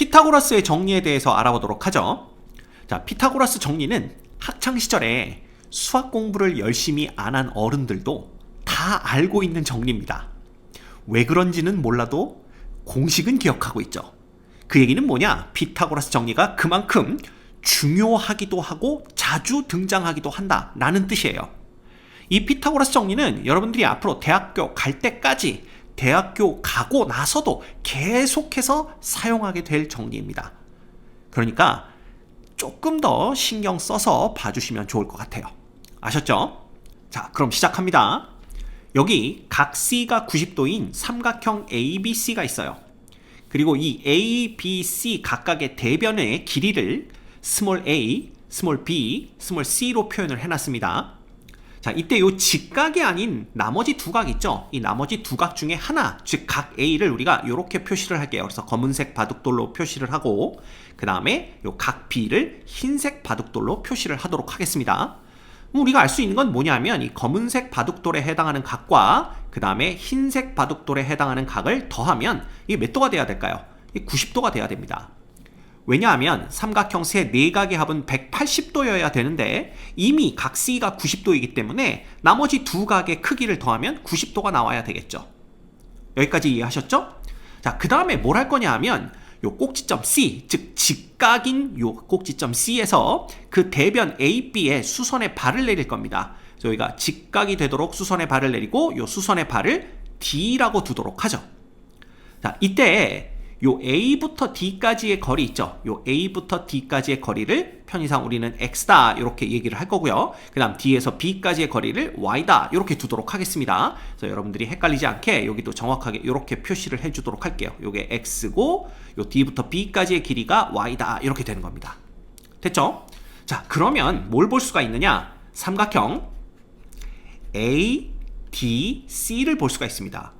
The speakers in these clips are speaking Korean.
피타고라스의 정리에 대해서 알아보도록 하죠. 자, 피타고라스 정리는 학창 시절에 수학 공부를 열심히 안 한 어른들도 다 알고 있는 정리입니다. 왜 그런지는 몰라도 공식은 기억하고 있죠. 그 얘기는 뭐냐? 피타고라스 정리가 그만큼 중요하기도 하고 자주 등장하기도 한다라는 뜻이에요. 이 피타고라스 정리는 여러분들이 앞으로 대학교 갈 때까지 대학교 가고 나서도 계속해서 사용하게 될 정리입니다. 그러니까 조금 더 신경 써서 봐주시면 좋을 것 같아요. 아셨죠? 자, 그럼 시작합니다. 여기 각 C가 90도인 삼각형 ABC가 있어요. 그리고 이 A, B, C 각각의 대변의 길이를 스몰 a, 스몰 b, 스몰 c로 표현을 해놨습니다. 자, 이때 이 직각이 아닌 나머지 두 각 있죠? 이 나머지 두 각 중에 하나, 즉 각 A를 우리가 이렇게 표시를 할게요. 그래서 검은색 바둑돌로 표시를 하고, 그 다음에 이각 B를 흰색 바둑돌로 표시를 하도록 하겠습니다. 우리가 알 수 있는 건 뭐냐면 이 검은색 바둑돌에 해당하는 각과 그 다음에 흰색 바둑돌에 해당하는 각을 더하면 이게 몇 도가 돼야 될까요? 90도가 돼야 됩니다. 왜냐하면 삼각형 세 네각의 합은 180도여야 되는데 이미 각 C가 90도이기 때문에 나머지 두 각의 크기를 더하면 90도가 나와야 되겠죠. 여기까지 이해하셨죠? 자, 그 다음에 뭘 할 거냐 하면 요 꼭지점 C, 즉 직각인 요 꼭지점 C에서 그 대변 AB의 수선의 발을 내릴 겁니다. 저희가 직각이 되도록 수선의 발을 내리고 요 수선의 발을 D라고 두도록 하죠. 자, 이때 요 A부터 D까지의 거리 있죠. 요 A부터 D까지의 거리를 편의상 우리는 X다 이렇게 얘기를 할 거고요. 그 다음 D에서 B까지의 거리를 Y다 이렇게 두도록 하겠습니다. 그래서 여러분들이 헷갈리지 않게 여기도 정확하게 이렇게 표시를 해주도록 할게요. 요게 X고 요 D부터 B까지의 길이가 Y다 이렇게 되는 겁니다. 됐죠? 자 그러면 뭘 볼 수가 있느냐? 삼각형 A, D, C를 볼 수가 있습니다.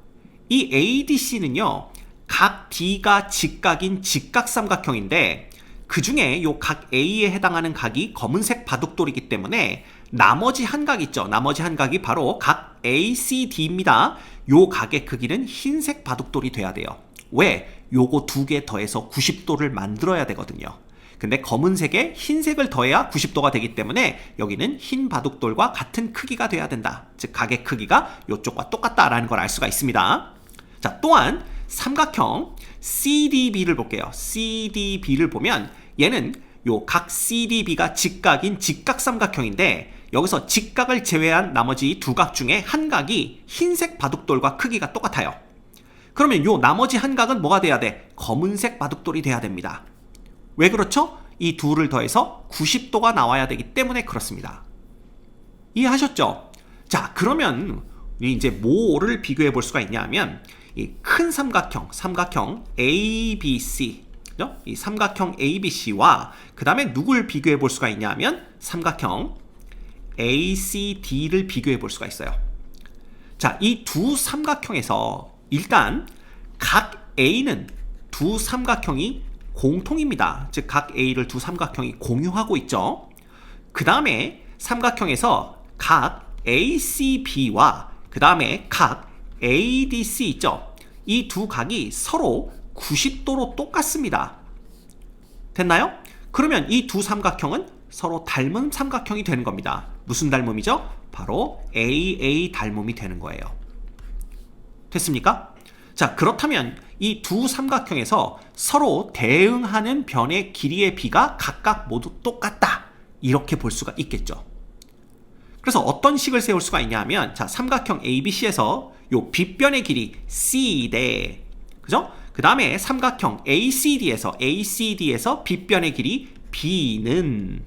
이 ADC는요. 각 D가 직각인 직각삼각형인데 그 중에 요 각 A에 해당하는 각이 검은색 바둑돌이기 때문에 나머지 한 각 있죠. 나머지 한 각이 바로 각 ACD입니다. 요 각의 크기는 흰색 바둑돌이 돼야 돼요. 왜? 요거 두 개 더해서 90도를 만들어야 되거든요. 근데 검은색에 흰색을 더해야 90도가 되기 때문에 여기는 흰 바둑돌과 같은 크기가 돼야 된다. 즉 각의 크기가 요쪽과 똑같다라는 걸 알 수가 있습니다. 자, 또한 삼각형 CDB를 볼게요. CDB를 보면 얘는 요 각 CDB가 직각인 직각삼각형인데 여기서 직각을 제외한 나머지 두 각 중에 한 각이 흰색 바둑돌과 크기가 똑같아요. 그러면 요 나머지 한 각은 뭐가 돼야 돼? 검은색 바둑돌이 돼야 됩니다. 왜 그렇죠? 이 둘을 더해서 90도가 나와야 되기 때문에 그렇습니다. 이해하셨죠? 자, 그러면 이제 뭐를 비교해 볼 수가 있냐면 이 큰 삼각형, 삼각형 ABC? 이 삼각형 ABC와 그 다음에 누굴 비교해 볼 수가 있냐면 삼각형 ACD를 비교해 볼 수가 있어요. 자, 이 두 삼각형에서 일단 각 A는 두 삼각형이 공통입니다. 즉, 각 A를 두 삼각형이 공유하고 있죠. 그 다음에 삼각형에서 각 ACB와 그 다음에 각 ADC 있죠? 이 두 각이 서로 90도로 똑같습니다. 됐나요? 그러면 이 두 삼각형은 서로 닮은 삼각형이 되는 겁니다. 무슨 닮음이죠? 바로 AA 닮음이 되는 거예요. 됐습니까? 자, 그렇다면 이 두 삼각형에서 서로 대응하는 변의 길이의 비가 각각 모두 똑같다. 이렇게 볼 수가 있겠죠. 그래서 어떤 식을 세울 수가 있냐 하면 자, 삼각형 ABC에서 요 빗변의 길이 C대 그죠? 그 다음에 삼각형 ACD에서 ACD에서 빗변의 길이 B는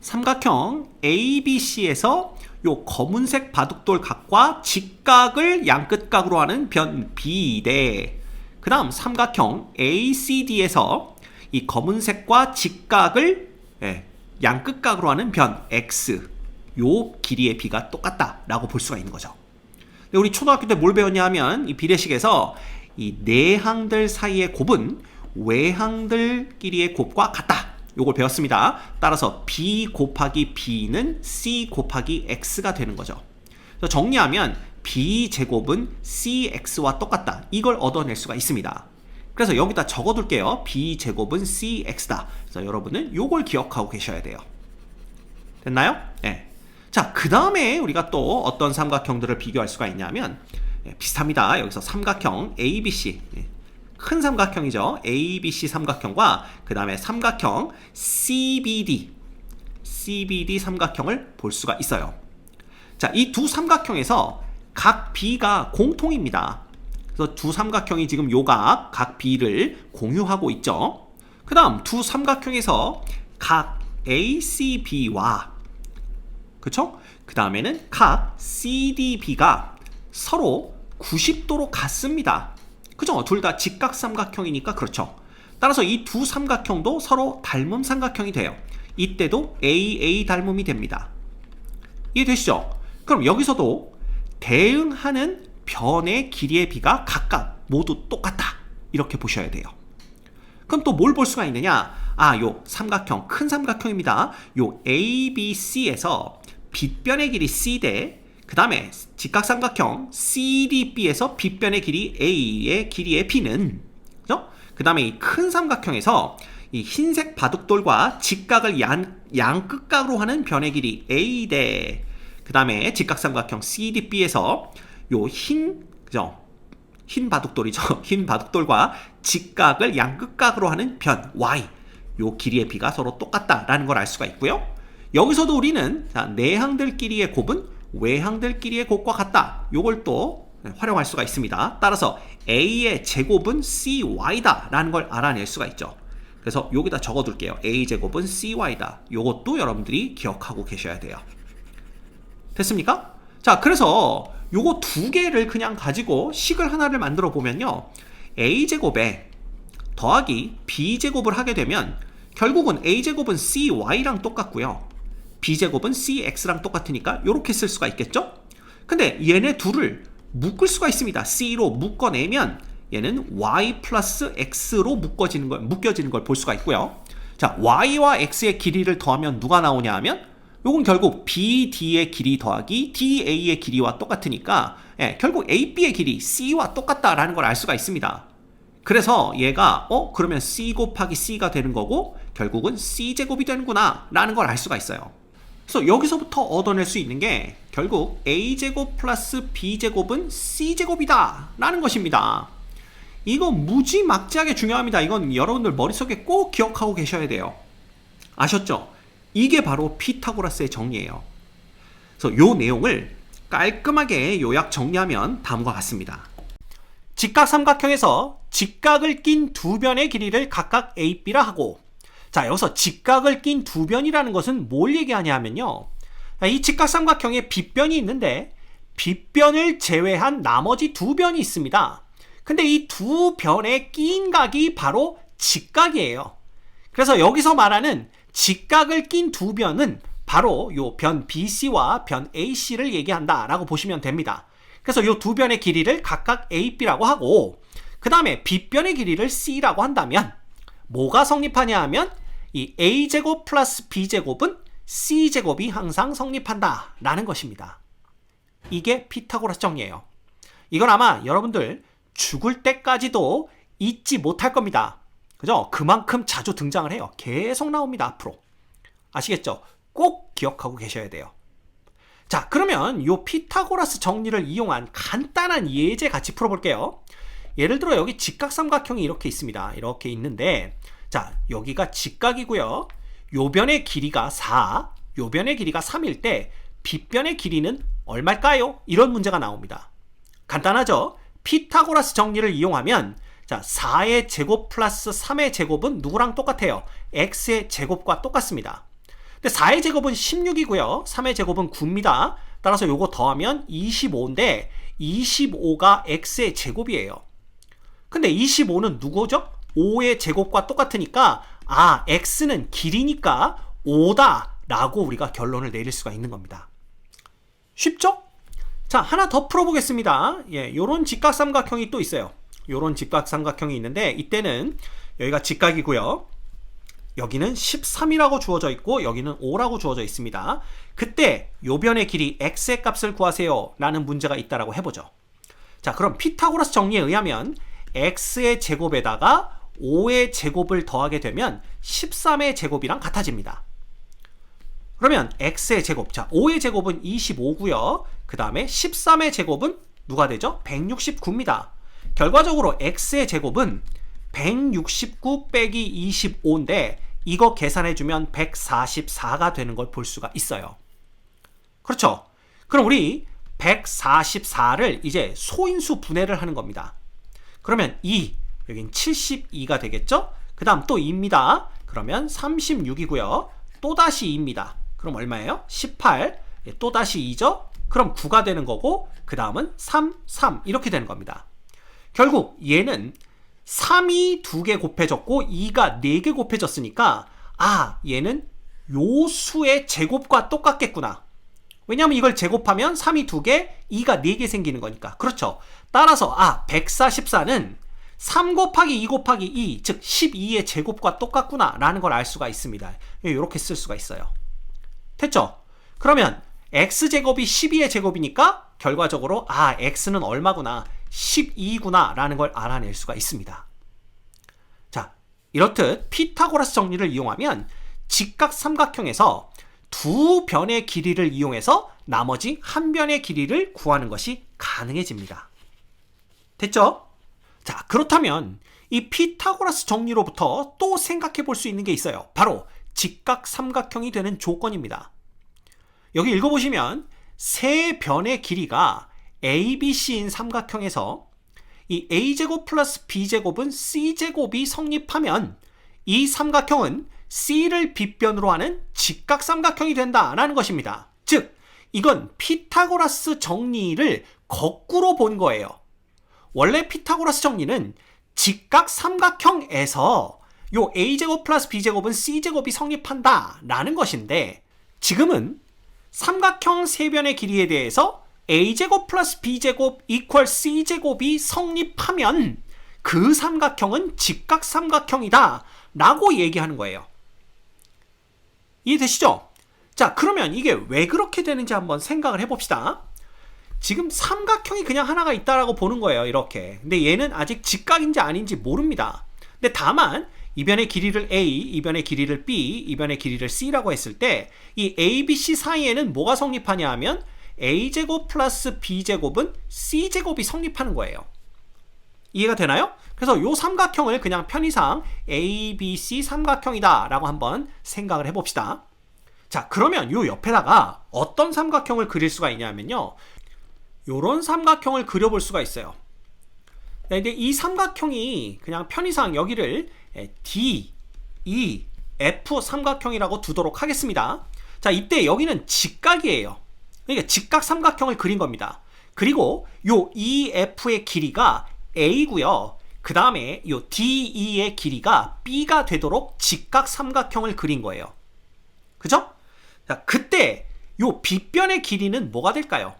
삼각형 ABC에서 요 검은색 바둑돌 각과 직각을 양끝각으로 하는 변 B대 그 다음 삼각형 ACD에서 이 검은색과 직각을 예, 양끝각으로 하는 변 X 요 길이의 비가 똑같다라고 볼 수가 있는 거죠. 우리 초등학교 때 뭘 배웠냐 하면 이 비례식에서 이 내항들 사이의 곱은 외항들끼리의 곱과 같다. 요걸 배웠습니다. 따라서 b 곱하기 b는 c 곱하기 x가 되는 거죠. 정리하면 b 제곱은 cx와 똑같다. 이걸 얻어낼 수가 있습니다. 그래서 여기다 적어둘게요. b제곱은 cx다. 그래서 여러분은 요걸 기억하고 계셔야 돼요. 됐나요? 네. 자, 그 다음에 우리가 또 어떤 삼각형들을 비교할 수가 있냐면 예, 비슷합니다. 여기서 삼각형 ABC 예, 큰 삼각형이죠. ABC 삼각형과 그 다음에 삼각형 CBD CBD 삼각형을 볼 수가 있어요. 자, 이 두 삼각형에서 각 B가 공통입니다. 그래서 두 삼각형이 지금 요각 각 B를 공유하고 있죠. 그 다음 두 삼각형에서 각 ACB와 그쵸? 그 다음에는 각 CDB가 서로 90도로 같습니다. 그죠? 둘 다 직각삼각형이니까 그렇죠. 따라서 이 두 삼각형도 서로 닮음 삼각형이 돼요. 이때도 AA 닮음이 됩니다. 이해되시죠? 그럼 여기서도 대응하는 변의 길이의 비가 각각 모두 똑같다. 이렇게 보셔야 돼요. 그럼 또 뭘 볼 수가 있느냐? 아, 요 삼각형, 큰 삼각형입니다. 요 ABC에서 빗변의 길이 C 대, 그 다음에 직각삼각형 CDB에서 빗변의 길이 A의 길이의 B는, 그죠? 그 다음에 이 큰 삼각형에서 이 흰색 바둑돌과 직각을 양, 양끝각으로 하는 변의 길이 A 대, 그 다음에 직각삼각형 CDB에서 요 흰, 그죠? 흰 바둑돌이죠. 흰 바둑돌과 직각을 양끝각으로 하는 변 y 요 길이의 비가 서로 똑같다라는 걸 알 수가 있고요. 여기서도 우리는 자, 내항들끼리의 곱은 외항들끼리의 곱과 같다. 요걸 또 활용할 수가 있습니다. 따라서 a의 제곱은 cy다 라는 걸 알아낼 수가 있죠. 그래서 여기다 적어둘게요. a 제곱은 cy다. 요것도 여러분들이 기억하고 계셔야 돼요. 됐습니까? 자, 그래서 요거 두 개를 그냥 가지고 식을 하나를 만들어 보면요. a제곱에 더하기 b제곱을 하게 되면 결국은 a제곱은 cy랑 똑같고요. B제곱은 cx랑 똑같으니까 이렇게 쓸 수가 있겠죠? 근데 얘네 둘을 묶을 수가 있습니다. c로 묶어내면 얘는 y 플러스 x로 묶어지는 걸, 묶여지는 걸 볼 수가 있고요. 자, y와 x의 길이를 더하면 누가 나오냐 하면 요건 결국 BD의 길이 더하기 DA의 길이와 똑같으니까 예, 결국 AB의 길이 C와 똑같다라는 걸 알 수가 있습니다. 그래서 얘가 어 그러면 C 곱하기 C가 되는 거고 결국은 C 제곱이 되는구나 라는 걸 알 수가 있어요. 그래서 여기서부터 얻어낼 수 있는 게 결국 A 제곱 플러스 B 제곱은 C 제곱이다 라는 것입니다. 이거 무지막지하게 중요합니다. 이건 여러분들 머릿속에 꼭 기억하고 계셔야 돼요. 아셨죠? 이게 바로 피타고라스의 정리예요. 그래서 요 내용을 깔끔하게 요약 정리하면 다음과 같습니다. 직각 삼각형에서 직각을 낀 두 변의 길이를 각각 AB라 하고 자 여기서 직각을 낀 두 변이라는 것은 뭘 얘기하냐 하면요. 이 직각 삼각형에 빗변이 있는데 빗변을 제외한 나머지 두 변이 있습니다. 근데 이 두 변에 낀 각이 바로 직각이에요. 그래서 여기서 말하는 직각을 낀 두 변은 바로 요 변 BC와 변 AC를 얘기한다라고 보시면 됩니다. 그래서 요 두 변의 길이를 각각 AB라고 하고 그 다음에 B변의 길이를 C라고 한다면 뭐가 성립하냐 하면 이 A제곱 플러스 B제곱은 C제곱이 항상 성립한다 라는 것입니다. 이게 피타고라스 정리예요. 이건 아마 여러분들 죽을 때까지도 잊지 못할 겁니다. 그죠? 그만큼 자주 등장을 해요. 계속 나옵니다, 앞으로. 아시겠죠? 꼭 기억하고 계셔야 돼요. 자, 그러면 요 피타고라스 정리를 이용한 간단한 예제 같이 풀어볼게요. 예를 들어 여기 직각삼각형이 이렇게 있습니다. 이렇게 있는데, 자, 여기가 직각이고요. 요 변의 길이가 4, 요 변의 길이가 3일 때, 빗변의 길이는 얼마일까요? 이런 문제가 나옵니다. 간단하죠? 피타고라스 정리를 이용하면 자, 4의 제곱 플러스 3의 제곱은 누구랑 똑같아요? x의 제곱과 똑같습니다. 근데 4의 제곱은 16이고요. 3의 제곱은 9입니다. 따라서 요거 더하면 25인데 25가 x의 제곱이에요. 근데 25는 누구죠? 5의 제곱과 똑같으니까 아, x는 길이니까 5다 라고 우리가 결론을 내릴 수가 있는 겁니다. 쉽죠? 자, 하나 더 풀어보겠습니다. 예, 요런 직각삼각형이 또 있어요. 요런 직각삼각형이 있는데 이때는 여기가 직각이고요. 여기는 13이라고 주어져 있고 여기는 5라고 주어져 있습니다. 그때 요 변의 길이 x의 값을 구하세요 라는 문제가 있다라고 해보죠. 자 그럼 피타고라스 정리에 의하면 x의 제곱에다가 5의 제곱을 더하게 되면 13의 제곱이랑 같아집니다. 그러면 x의 제곱, 자 5의 제곱은 25고요. 그 다음에 13의 제곱은 누가 되죠? 169입니다. 결과적으로 x의 제곱은 169 빼기 25인데 이거 계산해주면 144가 되는 걸 볼 수가 있어요. 그렇죠? 그럼 우리 144를 이제 소인수 분해를 하는 겁니다. 그러면 2, 여긴 72가 되겠죠? 그 다음 또 2입니다. 그러면 36이고요. 또다시 2입니다. 그럼 얼마예요? 18, 예, 또다시 2죠? 그럼 9가 되는 거고 그 다음은 3, 3 이렇게 되는 겁니다. 결국 얘는 3이 2개 곱해졌고 2가 4개 곱해졌으니까 아 얘는 요 수의 제곱과 똑같겠구나. 왜냐하면 이걸 제곱하면 3이 2개, 2가 4개 생기는 거니까. 그렇죠. 따라서 아 144는 3 곱하기 2 곱하기 2, 즉 12의 제곱과 똑같구나 라는 걸 알 수가 있습니다. 이렇게 쓸 수가 있어요. 됐죠? 그러면 x제곱이 12의 제곱이니까 결과적으로 아 x는 얼마구나 12구나 라는 걸 알아낼 수가 있습니다. 자 이렇듯 피타고라스 정리를 이용하면 직각 삼각형에서 두 변의 길이를 이용해서 나머지 한 변의 길이를 구하는 것이 가능해집니다. 됐죠? 자 그렇다면 이 피타고라스 정리로부터 또 생각해 볼 수 있는 게 있어요. 바로 직각 삼각형이 되는 조건입니다. 여기 읽어보시면 세 변의 길이가 ABC인 삼각형에서 이 A제곱 플러스 B제곱은 C제곱이 성립하면 이 삼각형은 C를 빗변으로 하는 직각 삼각형이 된다라는 것입니다. 즉, 이건 피타고라스 정리를 거꾸로 본 거예요. 원래 피타고라스 정리는 직각 삼각형에서 요 a제곱 플러스 b제곱은 c제곱이 성립한다 라는 것인데 지금은 삼각형 세변의 길이에 대해서 a제곱 플러스 b제곱 이퀄 c제곱이 성립하면 그 삼각형은 직각 삼각형이다 라고 얘기하는 거예요. 이해되시죠? 자, 그러면 이게 왜 그렇게 되는지 한번 생각을 해봅시다. 지금 삼각형이 그냥 하나가 있다라고 보는 거예요, 이렇게. 근데 얘는 아직 직각인지 아닌지 모릅니다. 근데 다만 이변의 길이를 A, 이변의 길이를 B, 이변의 길이를 C라고 했을 때 이 A, B, C 사이에는 뭐가 성립하냐 하면 A제곱 플러스 B제곱은 C제곱이 성립하는 거예요. 이해가 되나요? 그래서 요 삼각형을 그냥 편의상 A, B, C 삼각형이다 라고 한번 생각을 해봅시다. 자, 그러면 요 옆에다가 어떤 삼각형을 그릴 수가 있냐면요. 요런 삼각형을 그려볼 수가 있어요. 네, 근데 이 삼각형이 그냥 편의상 여기를 D, E, F 삼각형이라고 두도록 하겠습니다. 자, 이때 여기는 직각이에요. 그러니까 직각 삼각형을 그린 겁니다. 그리고 요 EF의 길이가 A고요. 그 다음에 요 DE의 길이가 B가 되도록 직각 삼각형을 그린 거예요. 그죠? 자, 그때 요 빗변의 길이는 뭐가 될까요?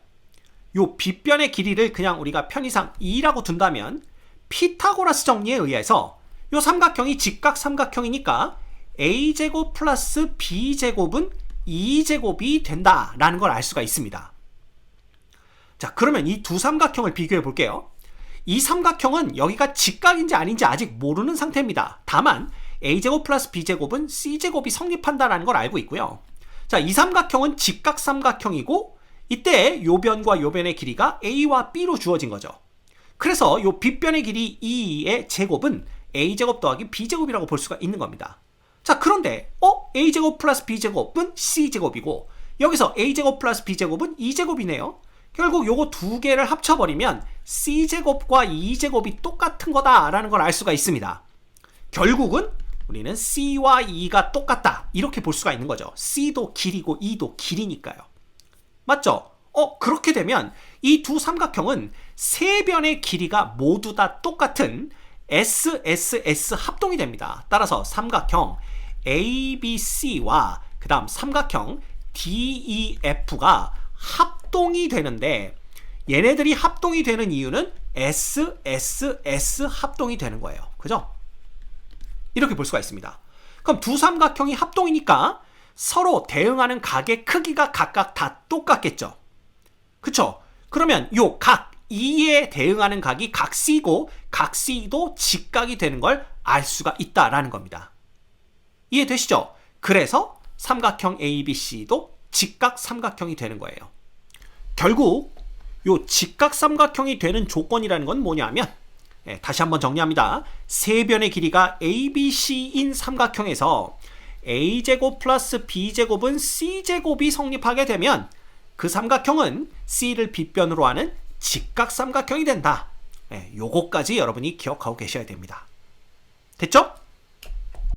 요 빗변의 길이를 그냥 우리가 편의상 2라고 둔다면 피타고라스 정리에 의해서 요 삼각형이 직각 삼각형이니까 a제곱 플러스 b제곱은 2제곱이 된다라는 걸 알 수가 있습니다. 자, 그러면 이 두 삼각형을 비교해 볼게요. 이 삼각형은 여기가 직각인지 아닌지 아직 모르는 상태입니다. 다만 a제곱 플러스 b제곱은 c제곱이 성립한다라는 걸 알고 있고요. 자, 이 삼각형은 직각 삼각형이고 이때 요 변과 요 변의 길이가 a와 b로 주어진 거죠. 그래서 요 빗변의 길이 2의 제곱은 a제곱 더하기 b제곱이라고 볼 수가 있는 겁니다. 자, 그런데 어? a제곱 플러스 b제곱은 c제곱이고 여기서 a제곱 플러스 b제곱은 2제곱이네요. 결국 요거 두 개를 합쳐버리면 c제곱과 2제곱이 똑같은 거다라는 걸 알 수가 있습니다. 결국은 우리는 c와 2가 똑같다 이렇게 볼 수가 있는 거죠. c도 길이고 2도 길이니까요. 맞죠? 어, 그렇게 되면 이 두 삼각형은 세 변의 길이가 모두 다 똑같은 SSS 합동이 됩니다. 따라서 삼각형 ABC와 그 다음 삼각형 DEF가 합동이 되는데 얘네들이 합동이 되는 이유는 SSS 합동이 되는 거예요. 그죠? 이렇게 볼 수가 있습니다. 그럼 두 삼각형이 합동이니까 서로 대응하는 각의 크기가 각각 다 똑같겠죠. 그쵸? 그러면 요 각 E에 대응하는 각이 각 C고 각 C도 직각이 되는 걸 알 수가 있다라는 겁니다. 이해되시죠? 그래서 삼각형 ABC도 직각 삼각형이 되는 거예요. 결국 요 직각 삼각형이 되는 조건이라는 건 뭐냐면 예, 다시 한번 정리합니다. 세 변의 길이가 ABC인 삼각형에서 A제곱 플러스 B제곱은 C제곱이 성립하게 되면 그 삼각형은 C를 빗변으로 하는 직각 삼각형이 된다. 예, 요거까지 여러분이 기억하고 계셔야 됩니다. 됐죠?